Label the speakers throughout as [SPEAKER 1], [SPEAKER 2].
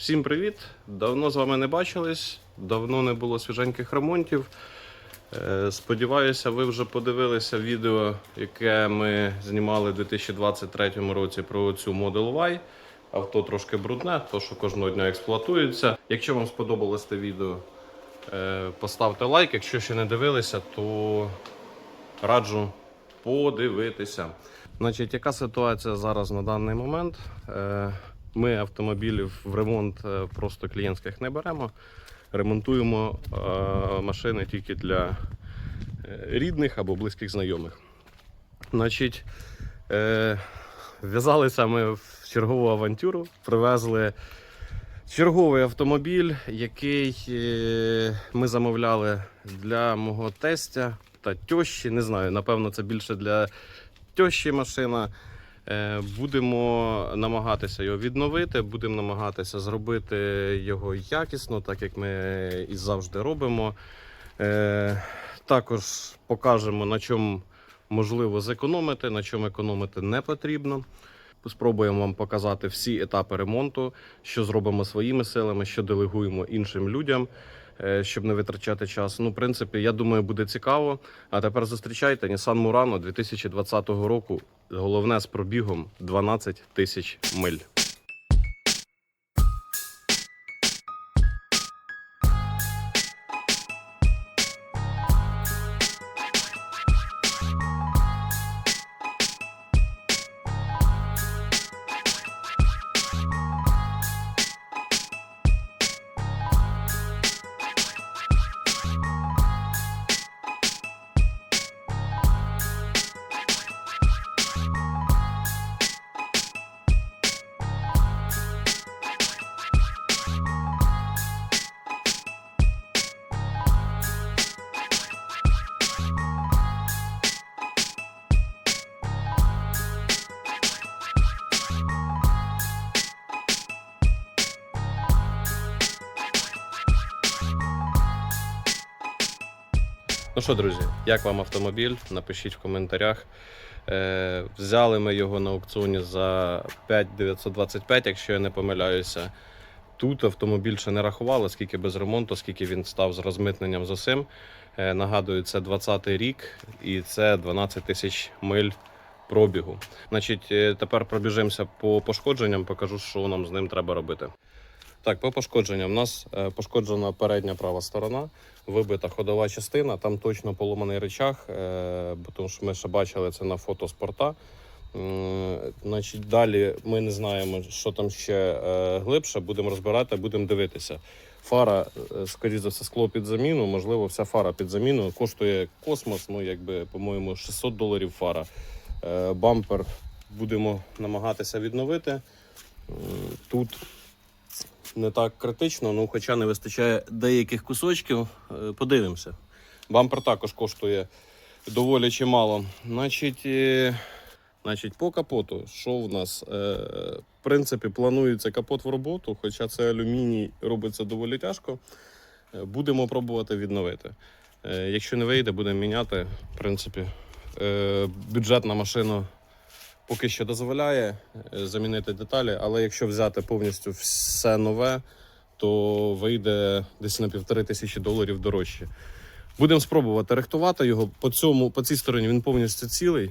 [SPEAKER 1] Всім привіт! Давно з вами не бачились, давно не було свіженьких ремонтів. Е, Сподіваюся, ви вже подивилися відео, яке ми знімали у 2023 році про цю Model Y. Авто трошки брудне, то що кожного дня експлуатується. Якщо вам сподобалось це відео, е, поставте лайк. Якщо ще не дивилися, то раджу подивитися. Значить, яка ситуація зараз на даний момент? Ми автомобілів в ремонт е, просто клієнтських не беремо. Ремонтуємо е, машини тільки для е, рідних або близьких знайомих. Значить, в'язалися ми в чергову авантюру, привезли черговий автомобіль, який ми замовляли для мого тестя та тьощі. Не знаю, напевно, це більше для тьощі машина. Е, Будемо намагатися його відновити, будемо намагатися зробити його якісно, так як ми і завжди робимо. Е, Також покажемо, на чому можливо зекономити, на чому економити не потрібно. Спробуємо вам показати всі етапи ремонту, що зробимо своїми силами, що делегуємо іншим людям, е, щоб не витрачати час. Ну, в принципі, я думаю, буде цікаво. А тепер зустрічайте Nissan Murano 2020 року. Головне з пробігом 12 тисяч миль. Ну що, друзі, як вам автомобіль? Напишіть в коментарях. Е, взяли ми його на аукціоні за 5925, якщо я не помиляюся. Тут автомобіль ще не рахували, скільки без ремонту, скільки він став з розмитненням з усім. Е, нагадую, це 20-й рік і це 12 тисяч миль пробігу. Значить, е, тепер пробіжимося по пошкодженням, покажу, що нам з ним треба робити. Так, по пошкодженням. У нас е, пошкоджена передня права сторона, вибита ходова частина, там точно поломаний речах, е, тому що ми ще бачили це на фото спорта. М, Значить, далі ми не знаємо, що там ще е, глибше. Будемо розбирати, будемо дивитися. Фара, скоріше за все, скло під заміну. Можливо, вся фара під заміну. Коштує космос, ну якби, по-моєму, 600 доларів фара. Бампер будемо намагатися відновити. Тут не так критично, ну хоча не вистачає деяких кусочків. Е, Подивимося. Бампер також коштує доволі чимало. Значить, е, значить, по капоту, що в нас? Е, В принципі, планується капот в роботу, хоча це алюміній робиться доволі тяжко. Будемо пробувати відновити. Якщо не вийде, будемо міняти. В принципі, бюджет на машину поки що дозволяє е, замінити деталі, але якщо взяти повністю все нове, то вийде десь на півтори тисячі доларів дорожче. Будемо спробувати рихтувати його. По цьому, по цій стороні він повністю цілий.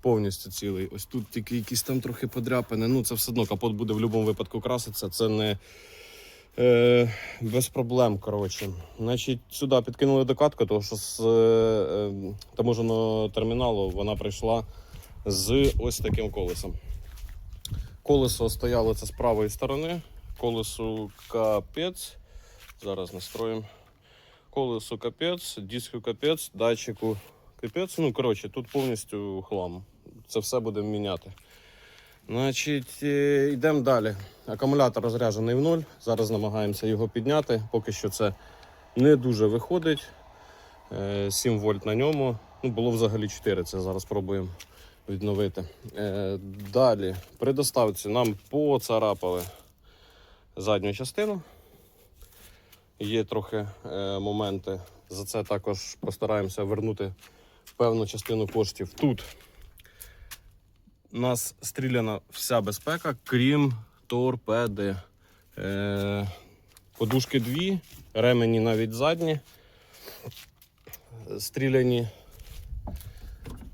[SPEAKER 1] Повністю цілий. Ось тут тільки якісь там трохи подряпини. Ну, це все одно капот буде в будь-якому випадку краситися. Це не е, без проблем. Коротше. Значить, сюди підкинули докатку, тому що з е, е, таможеного терміналу вона прийшла з ось таким колесом. Колесо стояло це з правої сторони. Колесу капець. Зараз настроїмо. Колесу капець, диску капець, датчику капець. Ну, коротше, тут повністю хлам. Це все будемо міняти. Значить, е, йдемо далі. Акумулятор розряджений в нуль. Зараз намагаємося його підняти. Поки що це не дуже виходить. Е, 7 вольт на ньому. Ну, було взагалі 4. Це зараз спробуємо відновити. Е, Далі, при доставці нам поцарапали задню частину. Є трохи е, моменти. За це також постараємося вернути певну частину коштів. Тут у нас стріляна вся безпека, крім торпеди. Е, подушки дві, ремені навіть задні. Стріляні.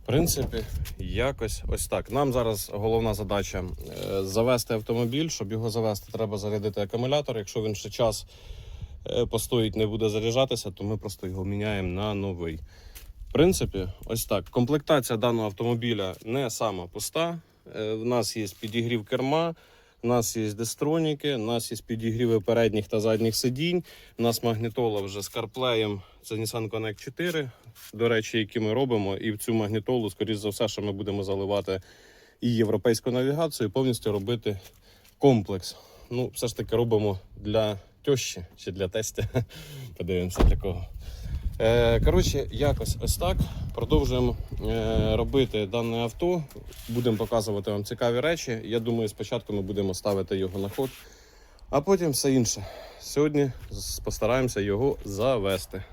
[SPEAKER 1] Принципі, якось ось так. Нам зараз головна задача е, завести автомобіль. Щоб його завести, треба зарядити акумулятор. Якщо він ще час е, постоїть, не буде заряджатися, то ми просто його міняємо на новий. В принципі, ось так. Комплектація даного автомобіля не сама пуста. Е, В нас є підігрів керма, у нас є дестроніки, у нас є підігріви передніх та задніх сидінь. У нас магнітола вже з CarPlay, це Nissan Connect 4, до речі, які ми робимо. І в цю магнітолу, скоріш за все, що ми будемо заливати і європейську навігацію, і повністю робити комплекс. Ну, все ж таки робимо для тещі чи для тестя. Подивимося для кого. Е, коротше, якось ось так. Продовжуємо е, робити дане авто. Будемо показувати вам цікаві речі. Я думаю, спочатку ми будемо ставити його на ход, а потім все інше. Сьогодні постараємося його завести.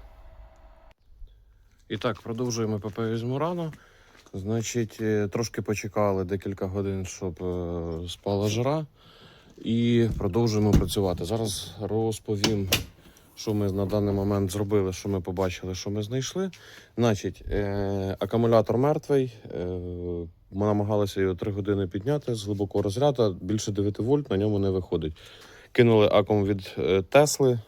[SPEAKER 1] І так, продовжуємо ПП візьму рано. Значить, е, трошки почекали декілька годин, щоб спала жара. І продовжуємо працювати. Зараз розповім, що ми на даний момент зробили, що ми побачили, що ми знайшли. Значить, е, акумулятор мертвий. Е, ми намагалися його 3 години підняти з глибокого розряду. Більше 9 вольт на ньому не виходить. Кинули акум від е, Тесли.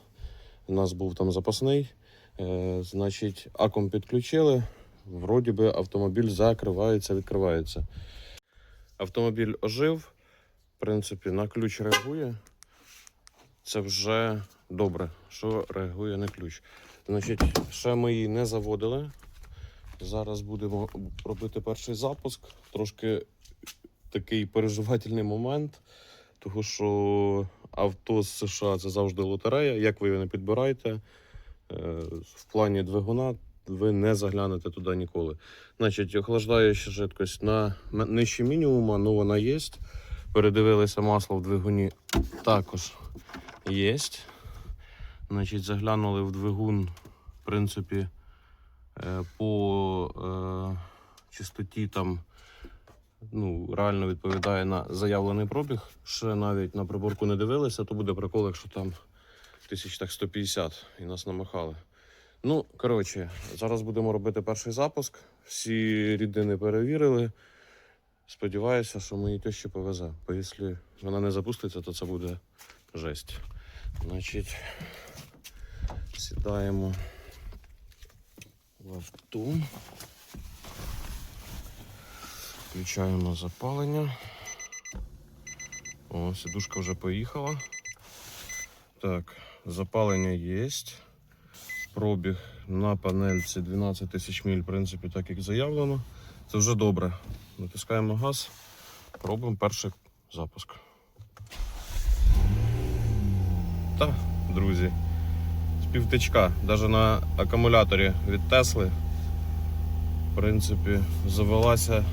[SPEAKER 1] У нас був там запасний. Е, значить, акум підключили. Вроді би автомобіль закривається, відкривається. Автомобіль ожив. В принципі, на ключ реагує. Це вже добре, що реагує на ключ. Значить, ще ми її не заводили. Зараз будемо робити перший запуск. Трошки такий переживательний момент, тому що авто з США це завжди лотерея. Як ви його не підбираєте, е, в плані двигуна ви не заглянете туди ніколи. Значить, охлаждаюча жидкость на нижче мінімума, ну вона є. Передивилися масло в двигуні також є. Значить, заглянули в двигун, в принципі, е, по е, чистоті там ну, реально відповідає на заявлений пробіг. Ще навіть на приборку не дивилися, то буде прикол, якщо там тисяч так 150 і нас намахали. Ну, коротше, зараз будемо робити перший запуск. Всі рідини перевірили. Сподіваюся, що мені тещі повезе. Бо якщо вона не запуститься, то це буде жесть. Значить, сідаємо в авто. Включаємо запалення. О, сідушка вже поїхала. Так, запалення є. Пробіг на панельці 12 тисяч міль, в принципі, так як заявлено. Це вже добре. Натискаємо газ, робимо перший запуск. Та, друзі, півтичка, навіть на акумуляторі від Тесли, в принципі, завелася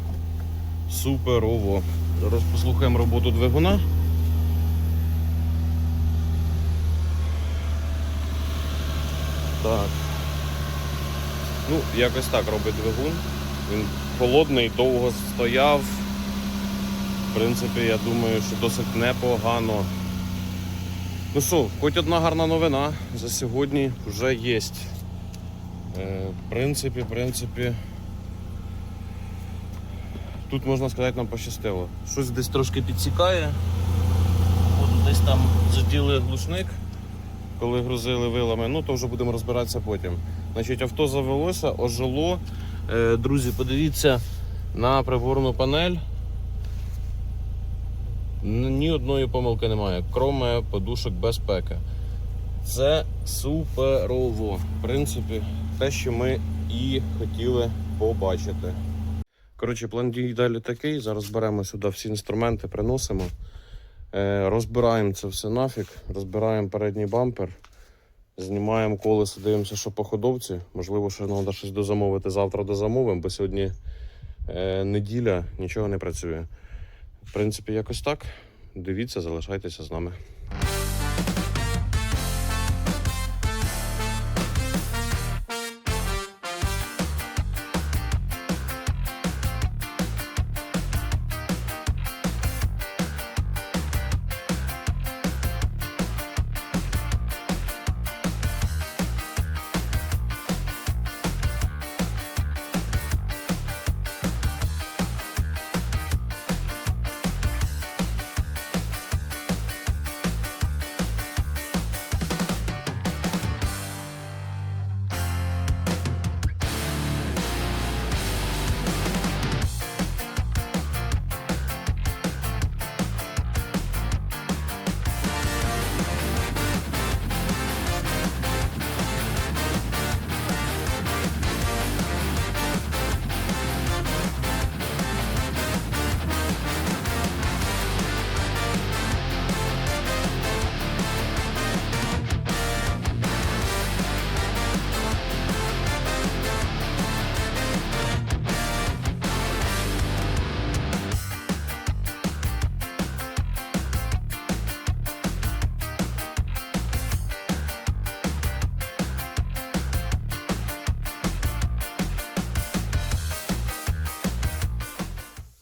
[SPEAKER 1] суперово. Зараз послухаємо роботу двигуна. Так. Ну, якось так робить двигун. Він холодний, довго стояв. В принципі, я думаю, що досить непогано. Ну що, хоч одна гарна новина за сьогодні вже є. Е, в принципі, в принципі. Тут можна сказати нам пощастило. Щось десь трошки підсікає. От десь там заділи глушник, коли грузили вилами. Ну, то вже будемо розбиратися потім. Значить, авто завелося, ожило. Е, друзі, подивіться на приборну панель. Ні одної помилки немає, кроме подушок безпеки. Це суперово. В принципі, те, що ми і хотіли побачити. Коротше, план дій далі такий. Зараз беремо сюди всі інструменти, приносимо. Е, розбираємо це все нафіг, розбираємо передній бампер, знімаємо колесо, дивимося, що по ходовці. Можливо, ще треба щось дозамовити завтра дозамовимо, бо сьогодні е, неділя, нічого не працює. Принципі, якось так. Дивіться, залишайтеся з нами.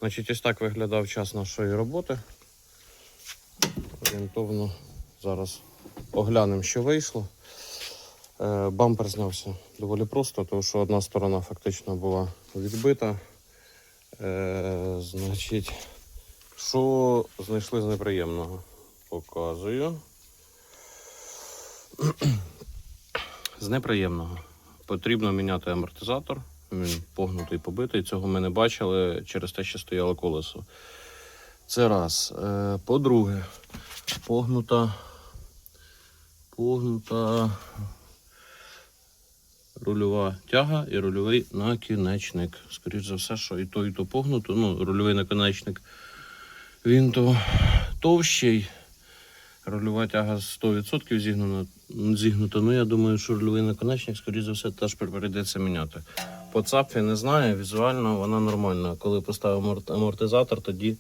[SPEAKER 1] Значить, ось так виглядав час нашої роботи. Орієнтовно зараз оглянемо, що вийшло. Е, Бампер знявся доволі просто, тому що одна сторона фактично була відбита. Е, Значить, що знайшли з неприємного? Показую. З неприємного. Потрібно міняти амортизатор. Він погнутий, побитий. Цього ми не бачили через те, що стояло колесо. Це раз. Е, По-друге, погнута. Погнута рульова тяга і рульовий накінечник. Скоріше за все, що і то, і то погнуто. Ну, рульовий накінечник він то товщий. Рульова тяга 100% зігнута, зігнута. Ну, я думаю, що рульовий наконечник, скоріше за все, теж прийдеться міняти. По цапфі не знаю, візуально вона нормальна. Коли поставимо амортизатор, тоді,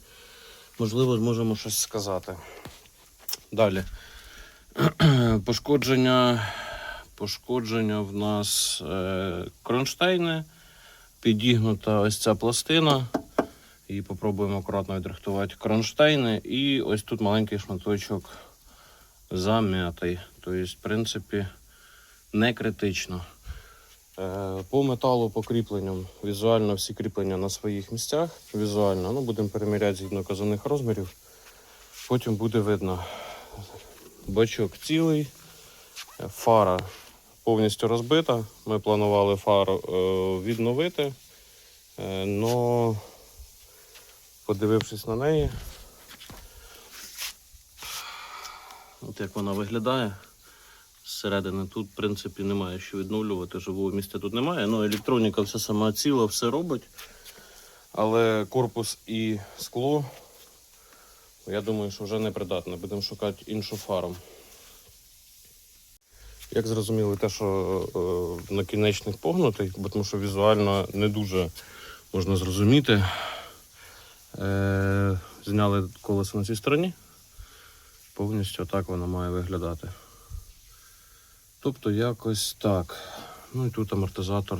[SPEAKER 1] можливо, зможемо щось сказати. Далі. Пошкодження, пошкодження в нас е, кронштейни, підігнута ось ця пластина. І попробуємо акуратно відрихтувати кронштейни. І ось тут маленький шматочок зам'ятий. Тобто, в принципі, не критично. Е, По металу, по кріпленням, візуально всі кріплення на своїх місцях. Візуально, ну, будемо переміряти згідно казаних розмірів. Потім буде видно. Бачок цілий, фара повністю розбита. Ми планували фару е, відновити. Е, но подивившись на неї. От як вона виглядає. Зсередини тут, в принципі, немає що відновлювати. Живого місця тут немає. Ну, електроніка все сама ціла, все робить. Але корпус і скло, я думаю, що вже не придатне. Будемо шукати іншу фару. Як зрозуміли, те, що е, накінечник погнутий, бо тому що візуально не дуже можна зрозуміти. Е, зняли колесо на цій стороні. Повністю так воно має виглядати. Тобто якось так. Ну і тут амортизатор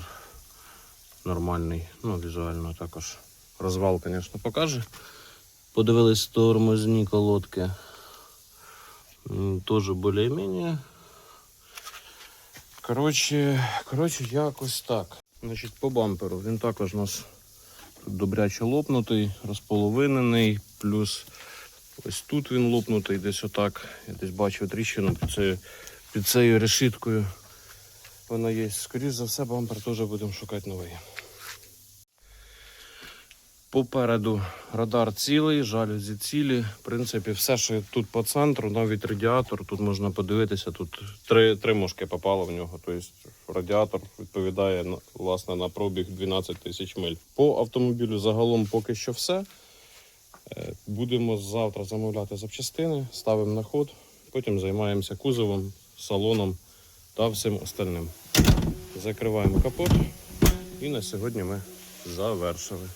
[SPEAKER 1] нормальний. Ну, візуально також. Розвал, звісно, покаже. Подивились тормозні колодки. Теж більш-менш. Коротше, коротше, якось так. Значить, по бамперу він також у нас тут добряче лопнутий, розполовинений, плюс ось тут він лопнутий, десь отак. Я десь бачив тріщину цією, під цією решіткою. Вона є. Скоріше за все, бампер теж будемо шукати новий. Попереду радар цілий, жалюзі цілі. В принципі, все, що тут по центру, навіть радіатор, тут можна подивитися, тут три, три мошки попало в нього. Тобто радіатор відповідає власне, на пробіг 12 тисяч миль. По автомобілю загалом поки що все. Е, Будемо завтра замовляти запчастини, ставимо на ход, потім займаємося кузовом, салоном та всім остальним. Закриваємо капот і на сьогодні ми завершили.